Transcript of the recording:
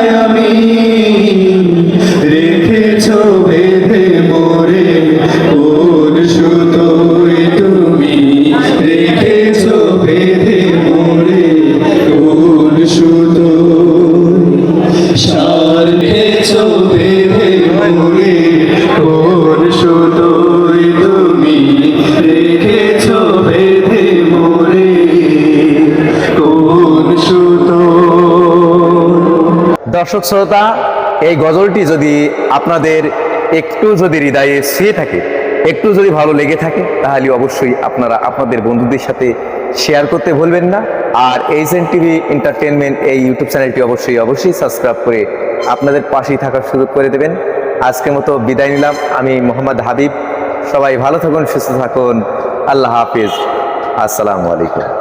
নাই আমি দর্শক শ্রোতা, এই গজলটি যদি আপনাদের একটু যদি হৃদয়ে শুয়ে থাকে, একটু যদি ভালো লেগে থাকে, তাহলে অবশ্যই আপনারা আপনাদের বন্ধুদের সাথে শেয়ার করতে ভুলবেন না। আর এইচএন টিভি এন্টারটেনমেন্ট এই ইউটিউব চ্যানেলটি অবশ্যই অবশ্যই সাবস্ক্রাইব করে আপনাদের পাশেই থাকার সুযোগ করে দেবেন। আজকের মতো বিদায় নিলাম। আমি মোহাম্মদ হাবিব। সবাই ভালো থাকুন, সুস্থ থাকুন। আল্লাহ হাফিজ। আসসালামু আলাইকুম।